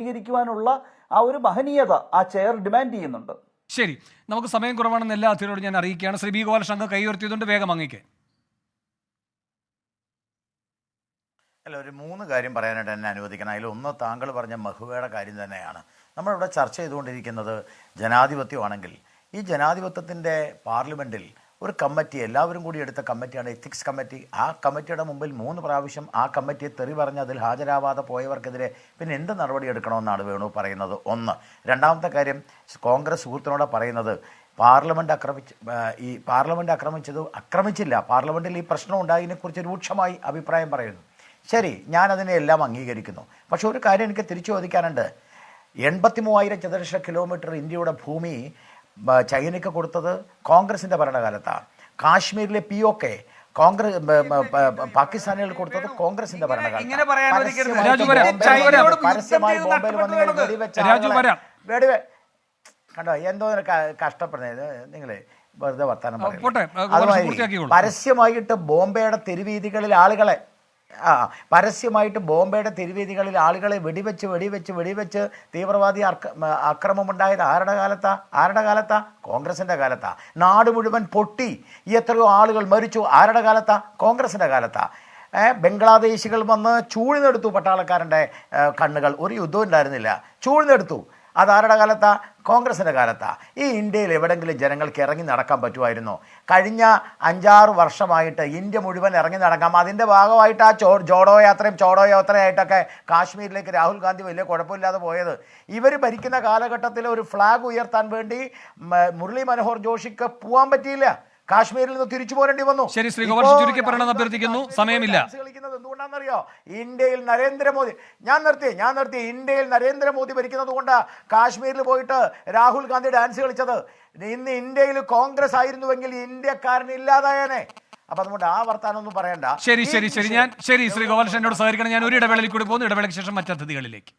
സ്വീകരിക്കുവാനുള്ള ആ ഒരു മഹനീയത ആ ചെയർ ഡിമാൻഡ് ചെയ്യുന്നുണ്ട്. ശരി. നമുക്ക് സമയം കുറവാണെന്ന് എല്ലാ ഞാൻ അറിയിക്കുകയാണ്. ശ്രീ ബി ഗോപാലകൃഷ്ണൻ കൈ ഉയർത്തിയതുകൊണ്ട് വേഗം അങ്ങേക്ക്. അല്ല ഒരു മൂന്ന് കാര്യം പറയാനായിട്ട് എന്നെ അനുവദിക്കണം. അതിൽ ഒന്ന് താങ്കൾ പറഞ്ഞ മഹുവയുടെ കാര്യം തന്നെയാണ്. നമ്മളിവിടെ ചർച്ച ചെയ്തുകൊണ്ടിരിക്കുന്നത് ജനാധിപത്യമാണെങ്കിൽ ഈ ജനാധിപത്യത്തിന്റെ പാർലമെന്റിൽ ഒരു കമ്മിറ്റി എല്ലാവരും കൂടി എടുത്ത കമ്മിറ്റിയാണ് എത്തിക്സ് കമ്മിറ്റി ആ കമ്മിറ്റിയുടെ മുമ്പിൽ മൂന്ന് പ്രാവശ്യം ആ കമ്മിറ്റിയെ തെറി പറഞ്ഞ് അതിൽ ഹാജരാവാതെ പോയവർക്കെതിരെ പിന്നെ എന്ത് നടപടി എടുക്കണമെന്നാണ് വേണു പറയുന്നത്? ഒന്ന്. രണ്ടാമത്തെ കാര്യം കോൺഗ്രസ് സുഹൃത്തിനോട് പറയുന്നത് പാർലമെന്റ് ആക്രമിച്ച് ഈ പാർലമെന്റ് ആക്രമിച്ചത് ആക്രമിച്ചില്ല പാർലമെന്റിൽ ഈ പ്രശ്നം ഉണ്ടായതിനെക്കുറിച്ച് രൂക്ഷമായി അഭിപ്രായം പറയുന്നു. ശരി ഞാൻ അതിനെ എല്ലാം അംഗീകരിക്കുന്നു. പക്ഷേ ഒരു കാര്യം എനിക്ക് തിരിച്ചു ചോദിക്കാനുണ്ട്. എൺപത്തി മൂവായിരം ചതുരശ്ര കിലോമീറ്റർ ഇന്ത്യയുടെ ഭൂമി ചൈനയ്ക്ക് കൊടുത്തത് കോൺഗ്രസിന്റെ ഭരണകാലത്താണ്. കാശ്മീരിലെ പി ഒ കെ കോൺഗ്രസ് പാകിസ്ഥാനികൾ കൊടുത്തത് കോൺഗ്രസിന്റെ വരാം. കണ്ടോ എന്തോ കഷ്ടപ്പെടുന്നത്. നിങ്ങളെ വെറുതെ വർത്താനം. പരസ്യമായിട്ട് ബോംബെയുടെ തെരുവീതികളിൽ ആളുകളെ ആ പരസ്യമായിട്ട് ബോംബെയുടെ തിരുവേദികളിൽ ആളുകളെ വെടിവെച്ച് വെടിവെച്ച് വെടിവെച്ച് തീവ്രവാദി അക്രമമുണ്ടായത് ആരുടെ കാലത്താ? ആരുടെ കാലത്താ? കോൺഗ്രസിന്റെ കാലത്താ. നാട് മുഴുവൻ പൊട്ടി. എത്രയോ ആളുകൾ മരിച്ചു. ആരുടെ കാലത്താ? കോൺഗ്രസിന്റെ കാലത്താ. ബംഗ്ലാദേശികൾ വന്ന് ചൂഴ്ന്നെടുത്തു പട്ടാളക്കാരന്റെ കണ്ണുകൾ. ഒരു യുദ്ധം ഉണ്ടായിരുന്നില്ല. ചൂഴ്ന്നെടുത്തു. അതാരുടെ കാലത്താ? കോൺഗ്രസിന്റെ കാലത്താ. ഈ ഇന്ത്യയിൽ എവിടെങ്കിലും ജനങ്ങൾക്ക് ഇറങ്ങി നടക്കാൻ പറ്റുമായിരുന്നോ? കഴിഞ്ഞ അഞ്ചാറ് വർഷമായിട്ട് ഇന്ത്യ മുഴുവൻ ഇറങ്ങി നടക്കാം. അതിന്റെ ഭാഗമായിട്ട് ആ ചോ ജോഡോ യാത്രയും ചോഡോ യാത്രയായിട്ടൊക്കെ കാശ്മീരിലേക്ക് രാഹുൽ ഗാന്ധി വലിയ കുഴപ്പമില്ലാതെ പോയത്. ഇവർ ഭരിക്കുന്ന കാലഘട്ടത്തിൽ ഒരു ഫ്ലാഗ് ഉയർത്താൻ വേണ്ടി മുരളി മനോഹർ ജോഷിക്ക് പോകാൻ പറ്റിയില്ല. കാശ്മീരിൽ നിന്ന് തിരിച്ചു പോരേണ്ടി വന്നു. ശരി, ശ്രീ ഗോപാലകൃഷ്ണൻ ചുരുക്കി പറയണമെന്ന് അഭ്യർത്ഥിക്കുന്നു. സമയമില്ല. കളിക്കുന്നത് എന്തുകൊണ്ടാണെന്നറിയോ? ഇന്ത്യയിൽ നരേന്ദ്രമോദി ഞാൻ നിർത്തി ഞാൻ നിർത്തി. ഇന്ത്യയിൽ നരേന്ദ്രമോദി ഭരിക്കുന്നത് കൊണ്ട് കാശ്മീരിൽ പോയിട്ട് രാഹുൽ ഗാന്ധി ഡാൻസ് കളിച്ചത്. ഇന്ന് ഇന്ത്യയിൽ കോൺഗ്രസ് ആയിരുന്നുവെങ്കിൽ ഇന്ത്യക്കാരൻ ഇല്ലാതായേനെ. അപ്പൊ അതുകൊണ്ട് ആ വർത്താനം ഒന്നും പറയണ്ട. ശരി ശരി ശരി. ഞാൻ ശരി ശ്രീ ഗോപാലകൃഷ്ണനോട് എന്നോട് സഹകരിക്കണം ഞാൻ ഒരു ഇടവേളയിൽ കൂടി പോകുന്നു. ഇടവേളയ്ക്ക് ശേഷം മറ്റതിഥികളിലേക്ക്